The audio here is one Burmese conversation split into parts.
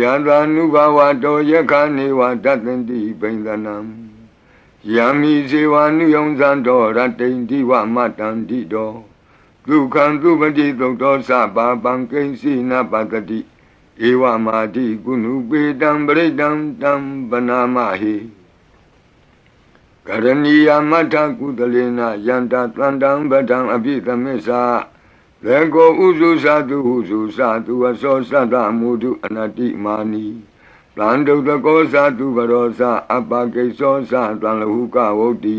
ယသာနုဘဝတောယခနေဝတတ္တန္တိဘိန္ဒနံယံမိဇေဝနုယုံဇံတော်ရတ္တိန်တိဝမတံတိတောဒုက္ခံသူပတိသုတ်တော်စပါပံကိဉ္စီနပတ္တိဧဝမာတိကုဏုပေတံပရိတံတံဗနာမဟိကရဏီယမထကုသလေနယန္တတန္တံဗဒံအပိသမစ္ဆာ လေကိုဥစုသတုဟုစုသတုအစောသတ္တမုဒုအနတိမာနီတန်တုတကောသတုဘရောသအပကိသောသတံလဟုကဝုတ်တိ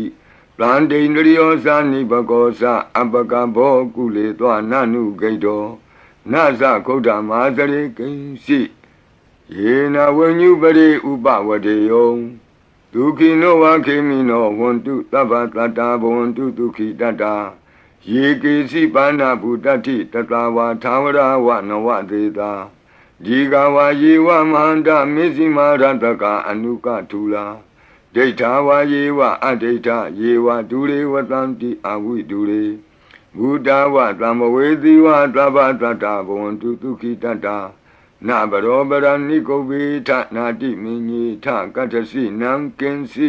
တန်တိန္ဒရိယောသနိဘကောသအပကဘောကုလေသောနနုဂိတောနသခုဒ္ဓမာသရေကိဉ္စီယေနဝဉ္ညုပရိဥပဝတေယောဒုခိနောဝခေမိနောဝန္တုသဗ္ဗတတ္တာဘဝန္တုဒုခိတတ္တာ ယေကေစီပါဏဗုတ္တိတတဝါသာဝရဝနဝသေတာဒီကဝါယေဝမဟန္တမေဇိမာရတကအနုကထူလာဒိဋ္ဌာဝါယေဝအဒိဋ္ဌယေဝဒူရေဝတံတိအဝိဒူရေဘုဒ္ဓဝသံမဝေသီဝသဗ္ဗတတ္တဘဝန္တုဒုခိတတ္တာနဘရောပရဏိကုဗေထနာတိမင်းကြီးထကတ္ထစီနံကင်စီ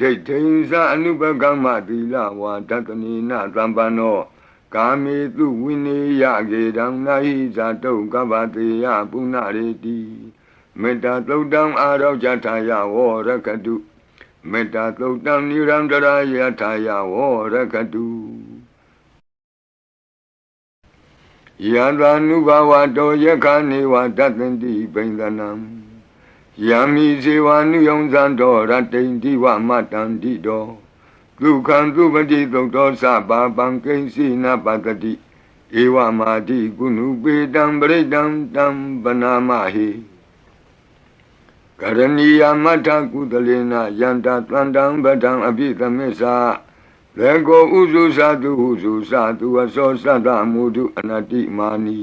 ဒိဋ္ဌိသအနုပကမ္မသီလဝါတတနိနသံပန္နောကာမေတုဝိနေယကေတံနာဟိဇာတုကဗ္ဗတေယပုဏ္ဏရေတိမေတ္တာသုတ်တံအာရောဇထာယဝရကတုမေတ္တာသုတ်တံနိရန္တရာယထာယဝရကတုယံသာနုဘဝတောယခနေဝတတ္တန္တိဘိန္ဒနံ ယံမိဇေဝနုယုံဇံတော်ရတ္တိန်တိဝမတံတိတောဒုက္ခံသူပတိသုတ်တော်စပါပံကိဉ္စီနပတတိဧဝမာတိကုဏုပေတံပရိတံတံဗနာမဟိကရဏီယမထကုသလေနယန္တတန္တံဗဒံအပိသမစ္ဆာလေကိုဥစုသတုဟုစုသတုအစောသတ္တမုဒုအနတိမာနီ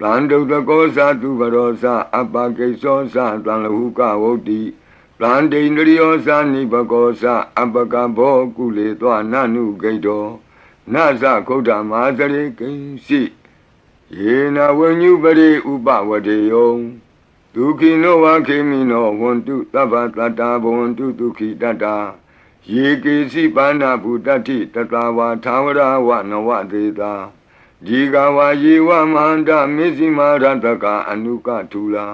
တန်တုတကောသတုဘရောသအပကိသောသတံလဟုကဝုတ်တိတန်တိန္ဒရိယောသနိဘကောသအပကဘောကုလေသောနနုဂိတောနသခုဒ္ဓမာသရေကိဉ္စီယေနဝဉ္ညုပရိဥပဝတေယောဒုခိနောဝခေမိနောဝန္တုသဗ္ဗတတ္တာဘဝန္တုဒုခိတတ္တာယေကေစီပါဏဗုတ္တိတတဝါသာဝရဝနဝသေတာ ဒီကဝါယေဝမဟန္တမေဇိမာရတကအနုကထူလာ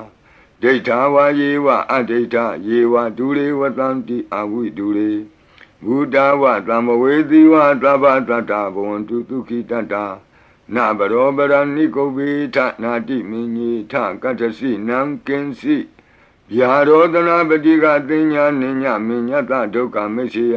ဒိဋ္ဌာဝါယေဝအဒိဋ္ဌယေဝဒူရေဝတံတိအဝိဒူရေဘုဒ္ဓဝသံမဝေသီဝသဗ္ဗတတ္တဘဝန္တုဒုခိတတ္တာနဘရောပရဏိကုဗေထနာတိမင်းကြီးထကတ္တစီနံကင်စီဗျာရောဒနာပတိကသင်ညာနိညာမညတဒုက္ခမရှိယ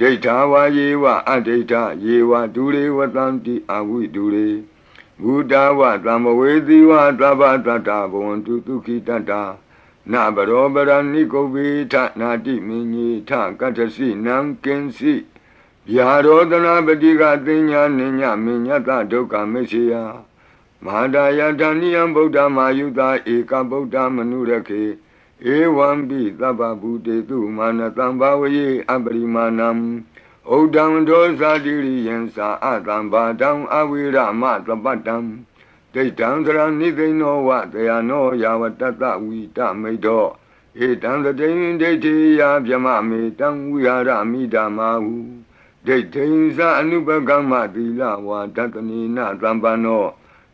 ဒိဋ္ဌာဝါယေဝအဒိဋ္ဌယေဝဒုရေဝတံတိအဝိဒုရေဘုဒ္ဓဝသံမဝေသီဝသဗ္ဗတတ္တဘဝန္တုဒုခိတတ္တာနဘရောပရဏိကုဗေထနာတိမင်းကြီးထကတ္ထစီနံကင်စီဗျာရောဒနာပတိကသိညာနိညာမညတဒုက္ခမရှိယမဟာဒယတဏိယံဗုဒ္ဓမာယုတာဧကဗုဒ္ဓမနုရခေ ဧဝံပိသဗ္ဗဗုတေတုမာနတံဘာဝယေအပရိမာဏံဩဒံဒောဇာတိရိယံသာအတံဘာတံအဝိရမသပတ္တံဒိဋ္ဌံသရဏိသိဏောဝတယနောယာဝတတဝိတမိတ်တော်ဧတံတတိန်ဒိဋ္ဌိယဗျမမေတံဝိဟာရမိဓမ္မာဟုဒိဋ္ဌိသအနုပကမ္မသီလဝါဒတနိနသံပန္နော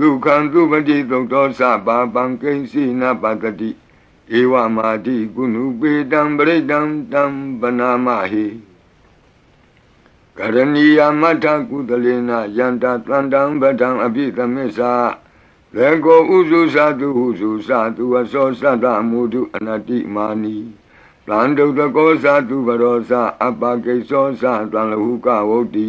ဒုက္ခံသူပတိသုတ်တော်သဘာပံကိဉ္စီနပတတိဧဝမာတိကုဏုပေတံပရိတံတံပနာမဟိကရဏီယမထကုသလေနယန္တာတန္တံဗဒံအပိသမစ္ဆာလေကိုဥစုသတုဟုစုသတုအစောသတ္တမုဒုအနတိမာနီတန္တုတကောသတုဘရောသအပကိသောသတံလဟုကဝုတ်တိ